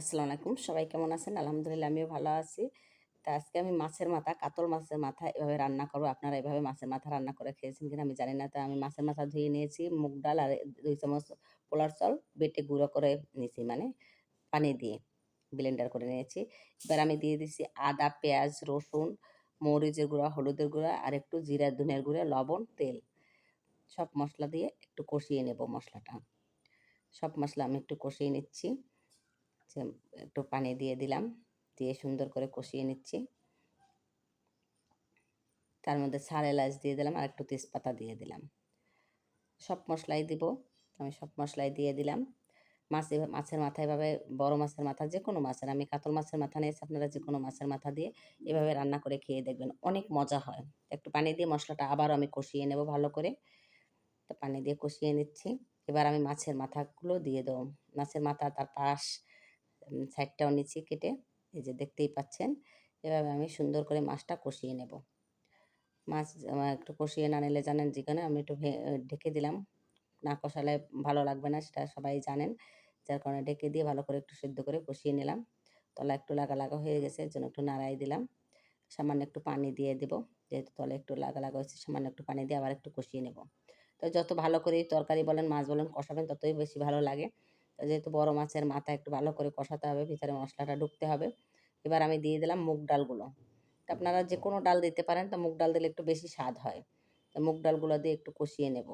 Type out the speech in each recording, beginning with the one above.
আসসালামু আলাইকুম। সবাই কেমন আছেন? আলহামদুলিল্লাহ, আমিও ভালো আছি। তা আজকে আমি মাছের মাথা, কাতল মাছের মাথা এভাবে রান্না করব। আপনারা এভাবে মাছের মাথা রান্না করে খেয়েছেন কিনা আমি জানি না। তা আমি মাছের মাথা ধুয়ে নিয়েছি, মুগ ডাল আর দুই চামচ পোলার চাল বেটে গুঁড়ো করে নিয়েছি মানে পানি দিয়ে ব্লেন্ডার করে নিয়েছি। এবার আমি দিয়ে দিচ্ছি আদা, পেঁয়াজ, রসুন, মরিচের গুঁড়া, হলুদের গুঁড়া আর একটু জিরা ধনের গুঁড়া, লবণ, তেল। সব মশলা দিয়ে একটু কষিয়ে নেব মশলাটা। সব মশলা আমি একটু কষিয়ে নিচ্ছি। একটু পানি দিয়ে দিলাম, দিয়ে সুন্দর করে কষিয়ে নিচ্ছি। তার মধ্যে সার এলাচ দিয়ে দিলাম আর একটু তেজপাতা দিয়ে দিলাম। সব মশলাই দিব, আমি সব মশলাই দিয়ে দিলাম। মাছ মাছের মাথা এভাবে, বড় মাছের মাথা যে কোনো মাছের, আমি কাতল মাছের মাথা নিয়েছি, আপনারা যে কোনো মাছের মাথা দিয়ে এভাবে রান্না করে খেয়ে দেখবেন, অনেক মজা হয়। একটু পানি দিয়ে মশলাটা আবার আমি কষিয়ে নেব ভালো করে। তো পানি দিয়ে কষিয়ে নিচ্ছি। এবার আমি মাছের মাথাগুলো দিয়ে দেবো। মাছের মাথা, তার পাশ সাইডটাও নিচে কেটে, এই যে দেখতেই পাচ্ছেন। এভাবে আমি সুন্দর করে মাছটা কষিয়ে নেব। মাছ একটু কষিয়ে না নিলে জানেন যেখানে আমি একটু ঢেকে দিলাম। না কষালে ভালো লাগবে না, সেটা সবাই জানেন। যার কারণে ঢেকে দিয়ে ভালো করে একটু সিদ্ধ করে কষিয়ে নিলাম। তলা একটু লাগা লাগা হয়ে গেছে, এর জন্য একটু নাড়াই দিলাম। সামান্য একটু পানি দিয়ে দেবো। যেহেতু তলে একটু লাগা লাগা হয়েছে, সামান্য একটু পানি দিয়ে আবার একটু কষিয়ে নেব। তো যত ভালো করে তরকারি বলেন, মাছ বলেন, কষাবেন, ততই বেশি ভালো লাগে। যেহেতু বড় মাছের মাথা একটু ভালো করে কষাতে হবে, ভিতরে মশলাটা ঢুকতে হবে। এবার আমি দিয়ে দিলাম মুগ ডালগুলো। আপনারা যে কোনো ডাল দিতে পারেন, তো মুগ ডাল দিলে একটু বেশি স্বাদ হয়। তো মুগ ডালগুলো দিয়ে একটু কষিয়ে নেব।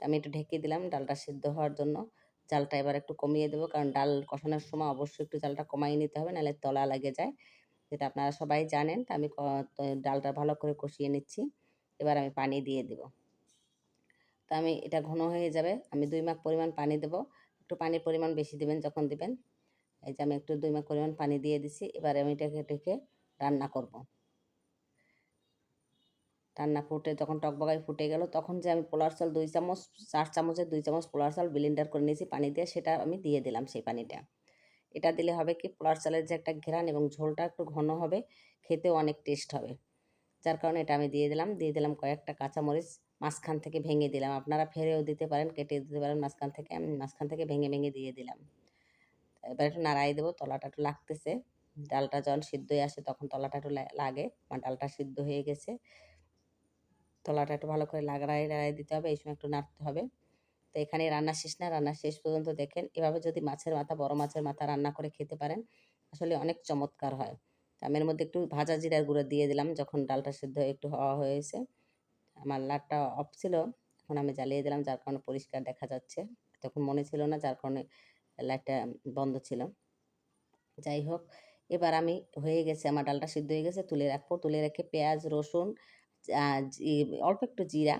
আমি একটু ঢেকে দিলাম ডালটা সিদ্ধ হওয়ার জন্য। জালটা এবার একটু কমিয়ে দেবো, কারণ ডাল কষানোর সময় অবশ্যই একটু জালটা কমাই নিতে হবে, নাহলে তলা লেগে যায়। যেটা আপনারা সবাই জানেন, তা আমি ডালটা ভালো করে কষিয়ে নিচ্ছি। এবার আমি পানি দিয়ে দেব। তো আমি, এটা ঘন হয়ে যাবে। আমি দুই মাক পরিমাণ পানি দেবো। একটু পানির পরিমাণ বেশি দেবেন যখন দেবেন। এই যে আমি একটু দুই মাস পরিমাণ পানি দিয়ে দিছি, এবারে আমি এটাকে ঢেকে রান্না করব। রান্না ফুটে, যখন টকবগাই ফুটে গেল, তখন যে আমি পোলার চাল দুই চামচ, চার চামচের দুই চামচ পোলার চাল ব্লেন্ডার করে নিয়েছি, পানি দিয়ে সেটা আমি দিয়ে দিলাম সেই পানিটা। এটা দিলে হবে কি পোলার চালের যে একটা ঘেরান এবং ঝোলটা একটু ঘন হবে, খেতেও অনেক টেস্ট হবে। যার কারণে এটা আমি দিয়ে দিলাম দিয়ে দিলাম কয়েকটা কাঁচামরিচ মাঝখান থেকে ভেঙে দিলাম। আপনারা ফেরেও দিতে পারেন, কেটে দিতে পারেন, মাঝখান থেকে আমি মাঝখান থেকে ভেঙে ভেঙে দিয়ে দিলাম। এবার একটু নাড়াই দেবো, তলাটা একটু লাগতেছে। ডালটা যখন সিদ্ধ হয়ে আসে তখন তলাটা একটু লাগে। আমার ডালটা সিদ্ধ হয়ে গেছে। তলাটা একটু ভালো করে লাগাই লাগাই দিতে হবে, এই সময় একটু নাড়তে হবে। তো এখানে রান্না শেষ না, রান্না শেষ পর্যন্ত দেখেন। এভাবে যদি মাছের মাথা, বড় মাছের মাথা রান্না করে খেতে পারেন, আসলে অনেক চমৎকার হয়। আমি এর মধ্যে একটু ভাজা জিরার গুঁড়ো দিয়ে দিলাম, যখন ডালটা সিদ্ধ একটু হওয়া হয়েছে। আমার লাইটটা অফ ছিল, এখন আমি জ্বালিয়ে দিলাম, যার কারণে পরিষ্কার দেখা যাচ্ছে। তখন মনে ছিল না, যার কারণে লাইটটা বন্ধ ছিল। যাই হোক, এবার আমি হয়ে গেছে, আমার ডালটা সিদ্ধ হয়ে গেছে, তুলে রাখব। তুলে রেখে পেঁয়াজ, রসুন অল্প একটু জিরা,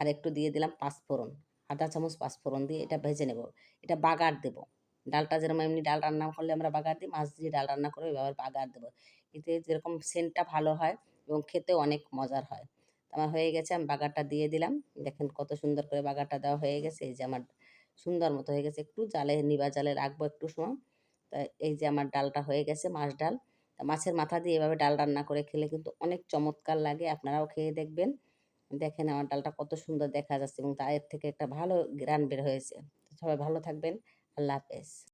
আর একটু দিয়ে দিলাম পাঁচফোড়ন, আধা চামচ পাঁচফোড়ন দিয়ে এটা ভেজে নেব। এটা বাগার দেব। ডালটা যেরকম এমনি ডাল রান্না করলে আমরা বাগার দিই, মাছ দিয়ে ডাল রান্না করে এবার বাগার দেবো। এতে যেরকম সেন্টটা ভালো হয় এবং খেতেও অনেক মজার হয়। আমার হয়ে গেছে, আমি বাগারটা দিয়ে দিলাম। দেখেন কত সুন্দর করে বাগারটা দেওয়া হয়ে গেছে। এই যে আমার সুন্দর মতো হয়ে গেছে। একটু জালে, নিবা জালে রাখব একটু সময়। তা এই যে আমার ডালটা হয়ে গেছে, মাছ ডাল। মাছের মাথা দিয়ে এভাবে ডাল রান্না করে খেলে কিন্তু অনেক চমৎকার লাগে। আপনারাও খেয়ে দেখবেন। দেখেন আমার ডালটা কত সুন্দর দেখা যাচ্ছে এবং তার থেকে একটা ভালো গ্রান বের হয়েছে। সবাই ভালো থাকবেন। আল্লাহ হাফেজ।